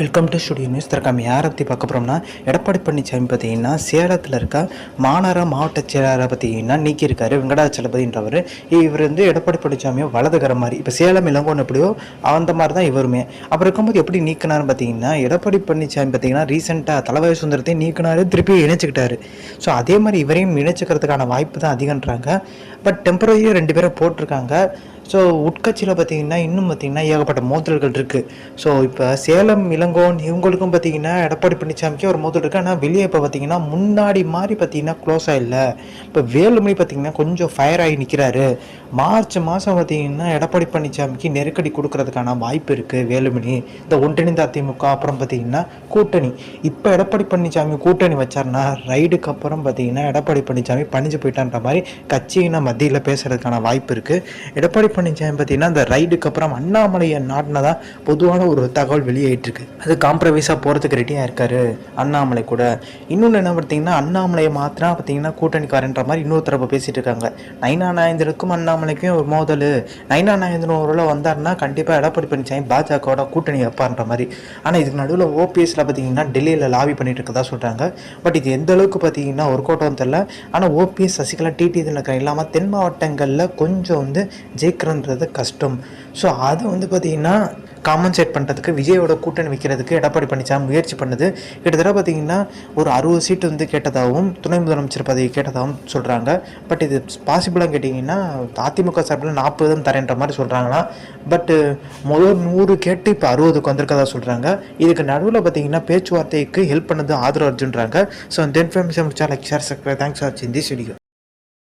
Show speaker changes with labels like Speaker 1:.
Speaker 1: Welcome to studio news தற்காம யாரை பற்றி பார்க்க போகிறோம்னா எடப்பாடி பழனிசாமி பார்த்தீங்கன்னா சேலத்தில் இருக்க மாநகர மாவட்ட செயலாளரை பார்த்தீங்கன்னா நீக்கியிருக்காரு வெங்கடாச்சலபதின்றவர் இவர் வந்து எடப்பாடி பழனிசாமியோ வலதுகிற மாதிரி. இப்போ சேலம் இளங்கோன்னு எப்படியோ அந்த மாதிரி தான் இவருமே. அப்புறம் இருக்கும்போது எப்படி நீக்கினார்னு பார்த்தீங்கன்னா எடப்பாடி பழனிசாமி பார்த்தீங்கன்னா ரீசெண்டாக தலைவாய் சுந்தரத்தையும் நீக்கினாரு திருப்பி இணைச்சிக்கிட்டாரு. ஸோ அதே மாதிரி இவரையும் இணைச்சிக்கிறதுக்கான வாய்ப்பு தான் அதிகன்றாங்க பட் டெம்பரரியாக ரெண்டு பேரை போட்டிருக்காங்க. ஸோ உட்கட்சியில் பார்த்தீங்கன்னா இன்னும் பார்த்தீங்கன்னா ஏகப்பட்ட மோதல்கள் இருக்குது ஸோ இப்போ சேலம் இளங்கோன் இவங்களுக்கும் பார்த்தீங்கன்னா எடப்பாடி பழனிசாமிக்கு ஒரு மோதல் இருக்குது ஆனால் வெளியே இப்போ பார்த்தீங்கன்னா முன்னாடி மாதிரி பார்த்தீங்கன்னா க்ளோஸாக இல்லை. இப்போ வேலுமணி பார்த்தீங்கன்னா கொஞ்சம் ஃபயர் ஆகி நிற்கிறாரு மார்ச் மாதம் பார்த்தீங்கன்னா எடப்பாடி பழனிசாமிக்கு நெருக்கடி கொடுக்கறதுக்கான வாய்ப்பு இருக்குது வேலுமணி. இந்த ஒன்றிணைந்த அதிமுக அப்புறம் பார்த்தீங்கன்னா கூட்டணி. இப்போ எடப்பாடி பழனிசாமி கூட்டணி வச்சார்னா ரைடுக்கு அப்புறம் பார்த்தீங்கன்னா எடப்பாடி பழனிசாமி பணிஞ்சு போயிட்டான்ற மாதிரி கட்சியின மத்தியில் பேசுறதுக்கான வாய்ப்பு இருக்குது எடப்பாடி பழனிசாமி பார்த்தீங்கன்னா அந்த ரைடுக்கு அப்புறம் அண்ணாமலையை நாட்டினதா பொதுவான ஒரு தகவல் வெளியாயிட்டிருக்கு. அது காம்ப்ரமைஸாக போகிறதுக்கு ரெடியாக இருக்காரு அண்ணாமலை கூட. இன்னொன்று என்ன பார்த்தீங்கன்னா அண்ணாமலையை மாத்திரம் பார்த்தீங்கன்னா கூட்டணிக்காரன்ற மாதிரி இன்னொரு தரப்பு பேசிகிட்டு இருக்காங்க. நைனா நாயந்தருக்கும் அண்ணாமலைக்கும் ஒரு மோதல். நைனா நாயந்தன் ஒரு வந்தாருன்னா கண்டிப்பாக எடப்பாடி பழனிசாமி பாஜகவோட கூட்டணி வைப்பார்ன்ற மாதிரி. ஆனால் இதுக்கு நடுவில் ஓபிஎஸ்ல பார்த்தீங்கன்னா டெல்லியில் லாபி பண்ணிட்டு இருக்கதா சொல்கிறாங்க பட் இது எந்த அளவுக்கு பார்த்தீங்கன்னா ஒர்க் அவுட் தெரில ஆனால் ஓபிஎஸ் சசிகலா டிடி இதில் இல்லாமல் தென் மாவட்டங்களில் கொஞ்சம் வந்து ஜெயிக்கிறன்றது கஷ்டம். ஸோ அதை வந்து பார்த்திங்கன்னா காம்பன்சேட் பண்ணுறதுக்கு விஜயோட கூட்டணி வைக்கிறதுக்கு எடப்பாடி பழனிசாமி முயற்சி பண்ணுது. கிட்டத்தட்ட பார்த்தீங்கன்னா ஒரு அறுபது சீட்டு வந்து கேட்டதாகவும் துணை முதலமைச்சர் பதவி கேட்டதாகவும் சொல்கிறாங்க பட் இது பாசிபிளாக கேட்டிங்கன்னா அதிமுக சார்பில் நாற்பது தான் தரேன்ற மாதிரி சொல்கிறாங்களாம் பட்டு முதல் நூறு கேட்டு இப்போ அறுபதுக்கு வந்திருக்கதா சொல்கிறாங்க இதுக்கு நடுவில் பார்த்தீங்கன்னா பேச்சுவார்த்தைக்கு ஹெல்ப் பண்ணது ஆதரவு அர்ஜுன்றாங்க. ஸோ தென் இன்ஃபர்மேஷன் முடிச்சா like share subscribe thanks for வாட்சிங் திஸ் வீடியோ